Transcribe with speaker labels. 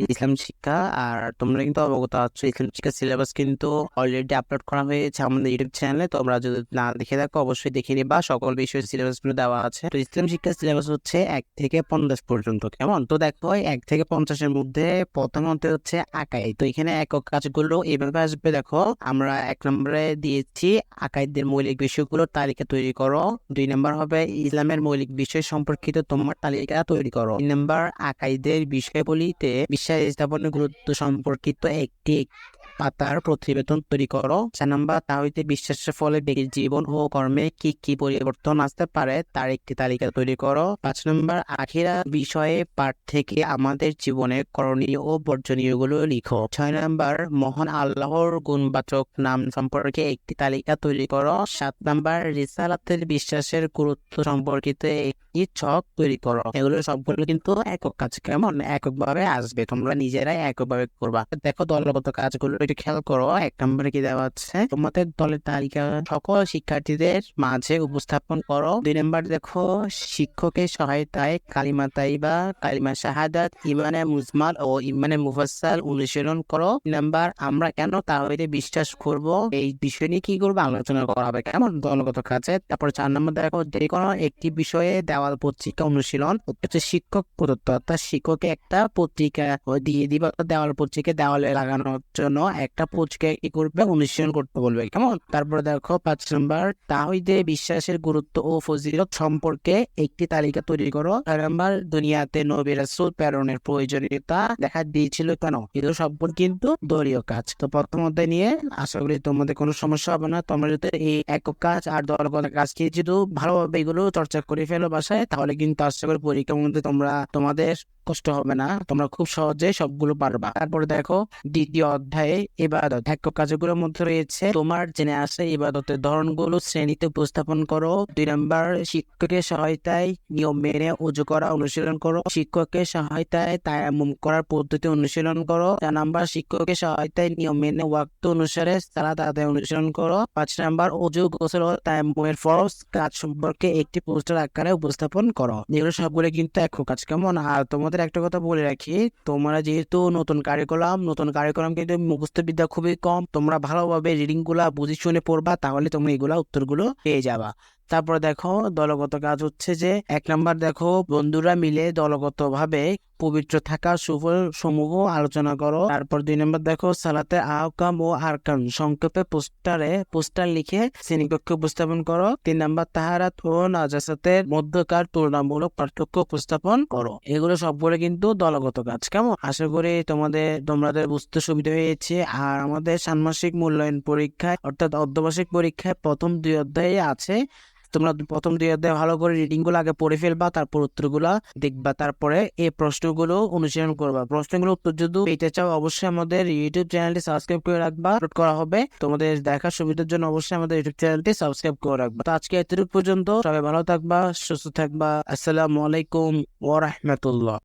Speaker 1: ইসলাম শিক্ষা, আর তোমরা কিন্তু অবগত আছো, ইসলাম শিক্ষা সিলেবাস কিন্তু অলরেডি আপলোড করা হয়েছে আমাদের ইউটিউব চ্যানেলে তোমরা যদি না দেখে থাকো, অবশ্যই দেখে নিবা, সকল বিষয়ের সিলেবাসগুলো দেওয়া আছে। তো ইসলাম শিক্ষা সিলেবাস হচ্ছে এক থেকে পঞ্চাশ পর্যন্ত, কেমন? তো দেখো, এক থেকে পঞ্চাশের মধ্যে প্রথমত হচ্ছে আকাই তো এখানে একক কাজগুলো এইভাবে আসবে, দেখো, আমরা এক নম্বরে দিয়েছি আকাইদের মৌলিক বিষয়গুলোর তালিকা তৈরি করো। দুই নম্বর হবে ইসলামের মৌলিক বিষয় সম্পর্কিত তোমার তালিকা তৈরি করো। তিন নম্বর আকাইদের বিষয়বলিতে বিশ্বাস স্থাপনের গুরুত্ব সম্পর্কিত একটি পাতার প্রতিবেদন তৈরি করো। চার নম্বর তা হইতে বিশ্বাসের ফলে ব্যক্তির জীবন ও কর্মে কি কি পরিবর্তন আসতে পারে তার একটি তালিকা তৈরি করো। পাঁচ নম্বর, আখিরা বিষয়ে পাঠ থেকে আমাদের জীবনে করণীয় ও বর্জনীয়গুলো লিখো। ছয় নম্বর, মহান আল্লাহর গুণবাচক নাম সম্পর্কে একটি তালিকা তৈরি করো। সাত নম্বর, রিসালাতের বিশ্বাসের গুরুত্ব সম্পর্কিত একটি ছক তৈরি করো? এগুলো সবগুলো কিন্তু একক কাজ। কেমন? এককভাবে আসবে। তোমরা নিজেরাই এককভাবে করবা। দেখো দলগত কাজগুলো একটু খেয়াল করো। এক নম্বরে কি দেওয়া আছে? তোমাদের দলের তালিকা সকল শিক্ষার্থীদের মাঝে উপস্থাপন করো। দুই নম্বর দেখো শিক্ষকের সহায়তায় কালিমা তাইবা কালিমা শাহাদাত ইমানে মুজমাল ও ইমানে মুফাসাল অনুশীলন করো। নাম্বার, আমরা কেন তাহলে বিশ্বাস করব? এই বিষয় নিয়ে কি করব? আলোচনা করা হবে। কেমন? দলগত কাজে। তারপর চার নম্বর দেখো, যে কোনো একটি বিষয়ে দেওয়াল পত্রিকা অনুশীলন হচ্ছে শিক্ষক প্রদত্ত, অর্থাৎ শিক্ষককে একটা পত্রিকা দিয়ে দিবে, অর্থাৎ দেওয়াল পত্রিকা, দেওয়ালে লাগানোর জন্য একটা পত্রিকা কি করবে? অনুশীলন করতে বলবে, কেমন? তারপর দেখো, পাঁচ নম্বর, তাহিদে বিশ্বাসের গুরুত্ব ও ফজিলত সম্পর্কে একটি তালিকা তৈরি করো। ছয় নম্বর, দুনিয়াতে নবী রাসূল প্রেরণের প্রয়োজনীয়তা দেখা দিয়েছিল কেন? এগুলো সম্পূর্ণ কিন্তু দলীয় কাজ। তো প্রথম অধ্যায় নিয়ে আশা করি তোমাদের কোনো সমস্যা হবে না। তোমরা যদি এই একক কাজ আর দলগত কাজকে যদি ভালোভাবে এগুলো চর্চা করে ফেলো বাসায় তাহলে কিন্তু আশা করি পরীক্ষার মধ্যে তোমরা তোমাদের কষ্ট হবে না, তোমরা খুব সহজে সবগুলো পারবা। তারপরে দেখো, দ্বিতীয় অধ্যায়ে ইবাদত। একক কাজগুলোর মধ্যে রয়েছে, তোমার জেনে আসে ইবাদতের ধরনগুলো শ্রেণীতে উপস্থাপন করো। দুই নম্বর, শিক্ষকের সহায়তায় নিয়ম মেনে উজু করা, অনুশীলন করো। শিক্ষকের সহায়তায় তায়াম্মুম করার পদ্ধতি অনুশীলন করো। চার নাম্বার, শিক্ষকের সহায়তায় নিয়ম মেনে ওয়াক্ত অনুসারে সালাত আদায় অনুশীলন করো। পাঁচ নম্বর, উজু, গোসল ও তায়াম্মুমের ফরজ কাজ সম্পর্কে একটি পোস্টার আকারে উপস্থাপন করো। এগুলো সবগুলো কিন্তু একক কাজ, কেমন? আর তোমাদের একটা কথা বলে রাখি। তোমরা যেহেতু নতুন কারিকুলাম নতুন কারিকুলাম কিন্তু মুখস্থ বিদ্যা খুবই কম, তোমরা ভালোভাবে রিডিংগুলা বুঝে শুনে পড়বা, তাহলে তোমরা এগুলা উত্তরগুলো পেয়ে যাবা। তারপর দেখো দলগত কাজ হচ্ছে যে, এক নাম্বার দেখো বন্ধুরা মিলে দলগত ভাবে পবিত্র থাকা সুফল সমূহ আলোচনা করো। তারপর দুই নম্বর দেখো সালাতে আহকাম ও আরকান সংক্ষেপে পোস্টারে পোস্টার লিখে শ্রেণীকক্ষে উপস্থাপন করো। তিন নাম্বার তাহারাত ও নাজাসাতের মধ্যকার তুলনামূলক পার্থক্য উপস্থাপন করো। এগুলো সবগুলো কিন্তু দলগত কাজ, কেমন? আশা করি তোমাদের তোমাদের বুঝতে সুবিধা হয়েছে। আর আমাদের ষান্মাসিক মূল্যায়ন পরীক্ষায়, অর্থাৎ অর্ধবার্ষিক পরীক্ষায় প্রথম দুই অধ্যায়ে আছে। তোমরা প্রথম দুই অধ্যায় ভালো করে রিডিংগুলো আগে পড়ে ফেলবা, তারপর উত্তরগুলো দেখবা, তারপরে এই প্রশ্নগুলো অনুশীলন করবা। প্রশ্নগুলো উত্তর যদি পেতে চাও, অবশ্যই আমাদের ইউটিউব চ্যানেলটি সাবস্ক্রাইব করে রাখবা। আপলোড করা হবে। তোমাদের দেখার সুবিধার জন্য অবশ্যই আমাদের ইউটিউব চ্যানেলটি সাবস্ক্রাইব করে রাখবা। তো আজকে এতটুকু পর্যন্ত। সবাই ভালো থাকবা, সুস্থ থাকবা। আসসালামু আলাইকুম ওয়া রাহমাতুল্লাহ।